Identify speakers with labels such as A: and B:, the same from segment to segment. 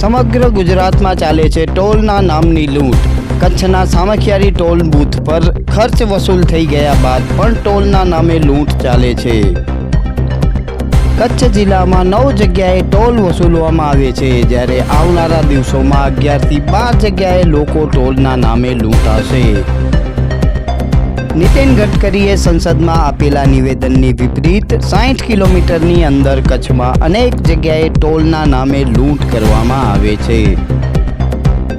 A: સમગ્ર ગુજરાતમાં ચાલે છે ટોલના નામની લૂંટ. કચ્છના સામખિયારી ટોલ બૂથ પર ખર્ચ વસૂલ થઈ ગયા બાદ પણ ટોલના નામે લૂંટ ચાલે છે. કચ્છ જિલ્લામાં નવ જગ્યાએ ટોલ વસૂલવામાં આવે છે. જ્યારે આવનારા દિવસોમાં અગિયારથી બાર જગ્યાએ લોકો ટોલના નામે લૂંટાશે. નીતિન ગડકરીએ સંસદમાં આપેલા નિવેદનની વિપરીત સાઠ કિલોમીટરની અંદર કચ્છમાં અનેક જગ્યાએ ટોલના નામે લૂંટ કરવામાં આવે છે.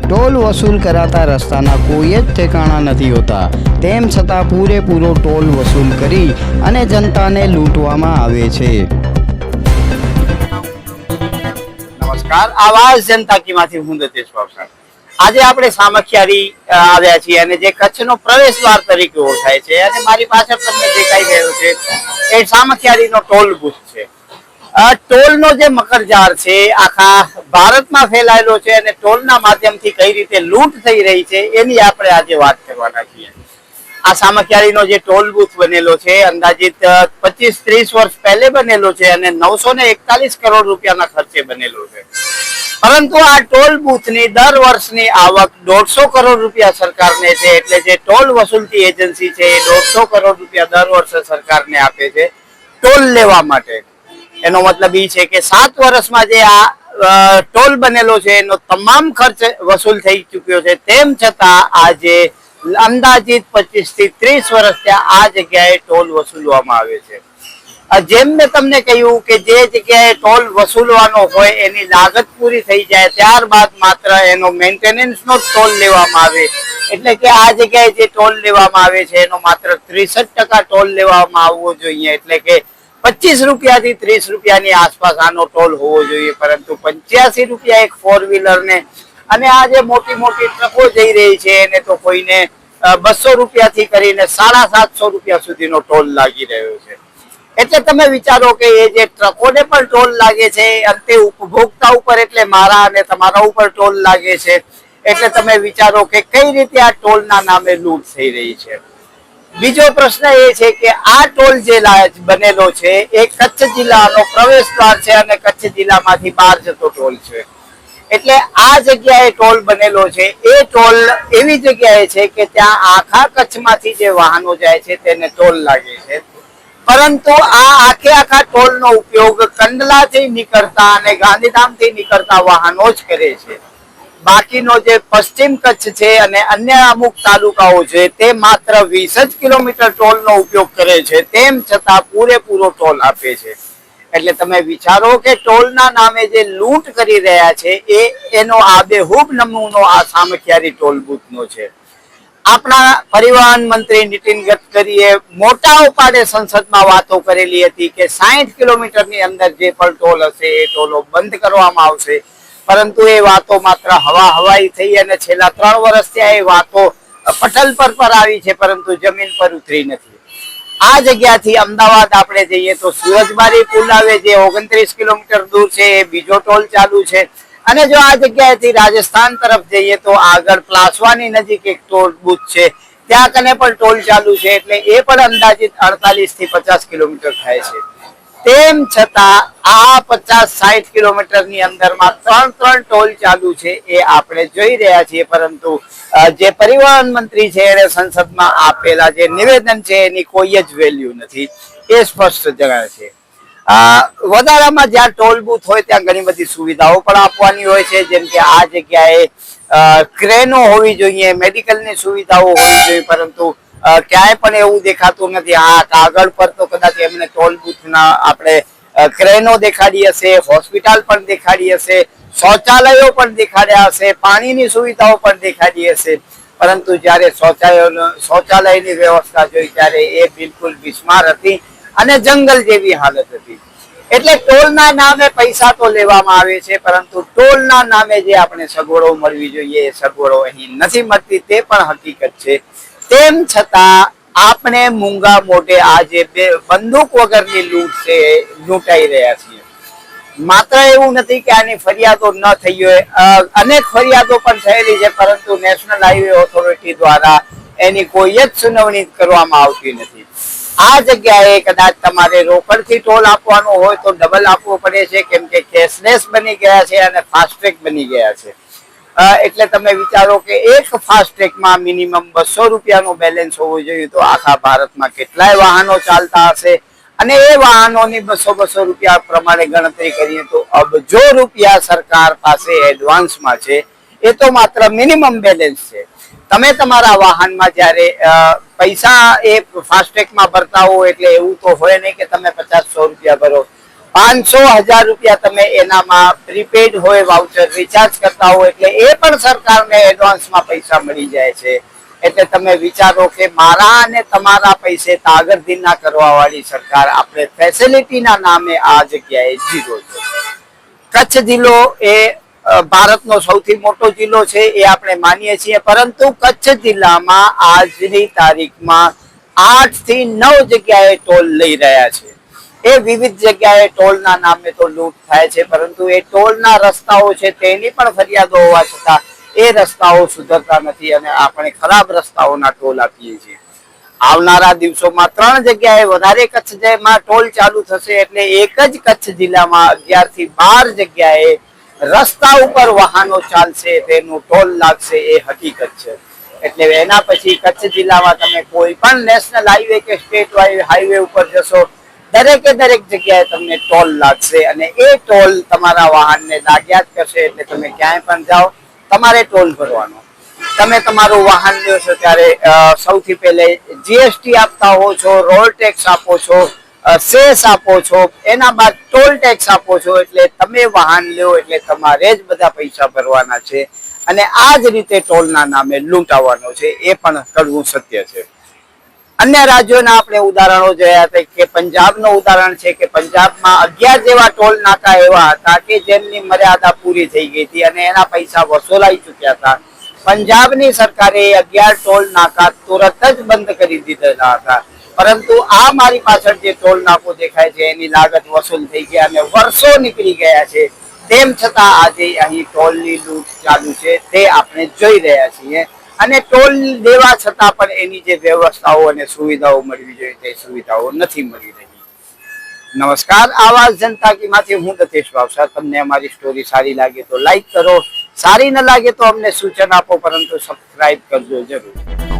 A: ટોલ વસૂલ કરાતા રસ્તાના કોઈ જ ઠેકાણા નથી હોતા. તેમ છતાં પૂરેપૂરો ટોલ વસૂલ કરી અને જનતાને લૂંટવામાં આવે છે.
B: નમસ્કાર. આવાજ જનતા કીમાંથી હું દતેશ ભાવસાર આજે આપણે સામખિયારી આવ્યા છીએ અને જે કચ્છનો પ્રવેશ દ્વાર તરીકે ઓળખાય છે અને મારી પાછળ તમને દેખાઈ રહ્યો છે એ સામખિયારીનો ટોલ બુથ છે. ટોલનો જે મકરજાર છે, આખા ભારતમાં ફેલાયેલો છે અને ટોલના માધ્યમથી કઈ રીતે લૂંટ થઈ રહી છે, એની આપણે આજે વાત કરવાના છીએ. આ સામખિયારીનો જે ટોલ બૂથ બનેલો છે, અંદાજિત પચીસ ત્રીસ વર્ષ પહેલે બનેલો છે અને નવસો ને એકતાલીસ કરોડ રૂપિયાના ખર્ચે બનેલો છે. પરંતુ આ ટોલ બૂથની દર વર્ષની આવક દોઢસો કરોડ રૂપિયા સરકારને છે, એટલે જે ટોલ વસૂલતી એજન્સી છે એ દોઢસો કરોડ રૂપિયા દર વર્ષે સરકારને આપે છે ટોલ લેવા માટે. એનો મતલબ એ છે કે સાત વર્ષમાં જે આ ટોલ બનેલો છે, એનો તમામ ખર્ચ વસૂલ થઈ ચૂક્યો છે. તેમ છતાં આજે અંદાજિત પચીસથી ત્રીસ વર્ષ આ જગ્યાએ ટોલ વસૂલવામાં આવે છે. જેમ મેં તમને કહ્યું કે જે જગ્યાએ ટોલ વસૂલવાનો હોય એની લાગત પૂરી થઈ જાય, ત્યારબાદ માત્ર એનો મેન્ટેનન્સનો જ ટોલ લેવામાં આવે. એટલે કે આ જગ્યાએ જે ટોલ લેવામાં આવે છે, એનો માત્ર ત્રીસઠ ટકા ટોલ લેવામાં આવવો જોઈએ. એટલે કે પચીસ રૂપિયાથી ત્રીસ રૂપિયાની આસપાસ આનો ટોલ હોવો જોઈએ, પરંતુ પંચ્યાસી રૂપિયા એક ફોર વ્હીલરને અને આ જે મોટી મોટી ટ્રકો જઈ રહી છે, એને તો કોઈને બસો રૂપિયાથી કરીને સાડા સાતસો રૂપિયા સુધીનો ટોલ લાગી રહ્યો છે. એટલે તમે વિચારો કે એ જે ટ્રકોને પણ ટોલ લાગે છે, અંતે ઉપભોક્તા ઉપર એટલે મારા અને તમારા ઉપર ટોલ લાગે છે. એટલે તમે વિચારો કે કઈ રીતે આ ટોલના નામે લૂંટ થઈ રહી છે. બીજો પ્રશ્ન એ છે કે આ ટોલ જે બનેલો છે, એ કચ્છ જિલ્લાનો પ્રવેશ દ્વાર છે અને કચ્છ જિલ્લામાંથી બહાર જતો ટોલ છે. એટલે આ જગ્યાએ ટોલ બનેલો છે. એ ટોલ એવી જગ્યાએ છે કે ત્યાં આખા કચ્છમાંથી જે વાહનો જાય છે, તેને ટોલ લાગે છે. પરંતુ આ આખે આખા ટોલનો ઉપયોગ કંડલાથી નીકળતા અને ગાંધીધામથી નીકળતા વાહનો જ કરે છે. બાકીનો જે પશ્ચિમ કચ્છ છે અને અન્ય અમુક તાલુકાઓ છે, તે માત્ર વીસ જ કિલોમીટર ટોલનો ઉપયોગ કરે છે, તેમ છતાં પૂરેપૂરો ટોલ આપે છે. એટલે તમે વિચારો કે ટોલના નામે જે લૂંટ કરી રહ્યા છે, એ એનો આબેહૂબ નમૂનો આ સામખિયારી ટોલ બૂથનો છે. આપણા પરિવહન મંત્રી નીતિન ગડકરીએ મોટા ઉપાડે સંસદમાં વાતો કરેલી હતી કે સાહીઠ કિલોમીટરની અંદર જે પણ ટોલ હશે એ ટોલો બંધ કરવામાં આવશે. પરંતુ એ વાતો માત્ર હવા હવાઈ થઈ અને છેલ્લા ત્રણ વર્ષથી આ એ વાતો પટલ પર પર આવી છે, પરંતુ જમીન પર ઉતરી નથી. આ જગ્યાથી અમદાવાદ આપણે જઈએ તો સુરજબારી પુલ આવે, જે ઓગણત્રીસ કિલોમીટર દૂર છે, એ બીજો ટોલ ચાલુ છે. અને જો આ જગ્યાએથી રાજસ્થાન તરફ જઈએ તો આગળ પ્લાસવાની નજીક એક ટોલ બુથ છે. ત્યાં કને પણ ટોલ ચાલુ છે એટલે એ પણ અંદાજિત અડતાલીસથી પચાસ કિલોમીટર થાય છે. તેમ છતાં આ પચાસ સાઠ કિલોમીટરની અંદરમાં ત્રણ ત્રણ ટોલ ચાલુ છે એ આપણે જોઈ રહ્યા છીએ. પરંતુ જે પરિવહન મંત્રી છે એને સંસદમાં આપેલા જે નિવેદન છે એની કોઈ જ વેલ્યુ નથી. એ સ્પષ્ટ જણાય છે. વધારામાં જ્યાં ટોલ બૂથ હોય ત્યાં ઘણી બધી સુવિધાઓ પણ આપવાની હોય છે. જેમ કે આ જગ્યાએ ક્રેનો હોવી જોઈએ, મેડિકલની સુવિધાઓ હોવી જોઈએ, પરંતુ ક્યાંય પણ એવું દેખાતું નથી. આ કાગળ પર તો કદાચ એમને ટોલ બૂથના આપણે ક્રેનો દેખાડી હશે, હોસ્પિટલ પણ દેખાડી હશે, શૌચાલયો પણ દેખાડ્યા હશે, પાણીની સુવિધાઓ પણ દેખાડી હશે. પરંતુ જ્યારે શૌચાલય, શૌચાલયની વ્યવસ્થા જોઈ ત્યારે એ બિલકુલ બિસ્માર હતી. અને જંગલ જેવી હાલત હતી. એટલે ટોલના નામે પૈસા તો લેવામાં આવે છે, પરંતુ ટોલના નામે જે આપણે સગવડો મળવી જોઈએ, એ સગવડો અહીં નથી મળતી, તે પણ હકીકત છે. તેમ છતાં આપણે મૂંગા મોઢે આજે બંદૂક વગરની લૂંટ છે, લૂંટાઈ રહ્યા છીએ. માત્ર એવું નથી કે આની ફરિયાદો ન થઈ હોય. અનેક ફરિયાદો પણ થયેલી છે, પરંતુ નેશનલ હાઈવે ઓથોરિટી દ્વારા એની કોઈ જ સુનાવણી કરવામાં આવતી નથી. આ જગ્યાએ કદાચ તમારે રોકડથી ટોલ આપવાનો હોય તો ડબલ આપવો પડે છે, કેમ કે કેશલેસ બની ગયા છે અને ફાસ્ટ્રેક બની ગયા છે. એટલે તમે વિચારો કે એક ફાસ્ટ્રેકમાં મિનિમમ બસો રૂપિયાનું બેલેન્સ હોવું જોઈએ તો આખા ભારતમાં કેટલાય વાહનો ચાલતા હશે અને એ વાહનોની બસો બસો રૂપિયા પ્રમાણે ગણતરી કરીએ તો અબજો રૂપિયા સરકાર પાસે એડવાન્સમાં છે. એ તો માત્ર મિનિમમ બેલેન્સ છે. તમે તમારા વાહનમાં જ્યારે પૈસા એ ફાસ્ટેગમાં ભરતા હો એટલે એવું તો હોય નહીં કે તમે પચાસ સો રૂપિયા ભરો. પાંચસો હજાર રૂપિયા તમે એનામાં પ્રીપેડ હોય વાઉચર રિચાર્જ કરતા હો એટલે એ પણ સરકારને એડવાન્સમાં પૈસા મળી જાય છે. એટલે તમે વિચારો કે મારા અને તમારા પૈસે તાગરદી ના કરવા વાળી સરકાર આપણે ફેસિલિટીના નામે આ જગ્યાએ જીરો છે. કચ્છ જિલ્લો એ ભારતનો સૌથી મોટો જિલ્લો છે એ આપણે માનીએ છીએ. પરંતુ કચ્છ જિલ્લામાં આજની તારીખમાં આઠથી નવ જગ્યાએ ટોલ લઈ રહ્યા છે. એ વિવિધ જગ્યાએ ટોલના નામે તો લૂંટ થાય છે, પરંતુ એ ટોલના રસ્તાઓ છે તેની પણ ફરિયાદો હોવા છતાં એ રસ્તાઓ સુધરતા નથી અને આપણે ખરાબ રસ્તાઓના ટોલ આપીએ છીએ. આવનારા દિવસોમાં ત્રણ જગ્યાએ વધારે કચ્છ જેમાં ટોલ ચાલુ થશે એટલે એક જ કચ્છ જિલ્લામાં અગિયારથી બાર જગ્યાએ રસ્તા ઉપર વાહનો ચાલશે, તેનું ટોલ લાગશે, એ હકીકત છે. એટલે એના પછી કચ્છ જિલ્લામાં તમે કોઈ પણ નેશનલ હાઈવે કે સ્ટેટ હાઈવે ઉપર જશો, દરેકે દરેક જગ્યાએ તમને ટોલ લાગશે અને એ ટોલ તમારા વાહનને લાગ્યા જ કરશે એટલે તમે ક્યાંય પણ જાઓ, તમારે ટોલ ભરવાનો. તમે તમારું વાહન લ્યો ત્યારે સૌથી પહેલે જીએસટી આપતા હો છો રોડ ટેક્સ આપો છો સેસ આપો છો, એના બાદ ટોલ ટેક્સ આપો છો, એટલે તમે વાહન લ્યો એટલે તમારે જ બધા પૈસા ભરવાના છે. અને આ જ રીતે ટોલના નામે લૂંટાવાનો છે, એ પણ કરવું સત્ય છે. અન્ય રાજ્યોના આપણે ઉદાહરણો જોયા હતા કે પંજાબનું ઉદાહરણ છે કે પંજાબમાં અગિયાર જેવા ટોલ નાકા એવા હતા કે જેમની મર્યાદા પૂરી થઈ ગઈ હતી અને એના પૈસા વસૂલાઈ ચુક્યા હતા. પંજાબની સરકારે અગિયાર ટોલ નાકા તુરત જ બંધ કરી દીધેલા હતા. પરંતુ આ મારી પાછળ જે ટોલ નાકો દેખાય છે, એની લાગત વસૂલ થઈ ગયા અને વર્ષો નીકળી ગયા છે. તેમ છતાં આજે અહીં ટોલની લૂંટ ચાલુ છે, તે આપણે જોઈ રહ્યા છીએ. અને ટોલ દેવા છતાં પણ એની જે વ્યવસ્થાઓ અને સુવિધાઓ મળવી જોઈએ, તે સુવિધાઓ નથી મળી રહી. નમસ્કાર, આવાજ જનતા કી માંથી હું દતેશ ભાવસા તમને અમારી સ્ટોરી સારી લાગે તો લાઈક કરો, સારી ન લાગે તો અમને સૂચન આપો, પરંતુ સબસ્ક્રાઇબ કરજો જરૂર.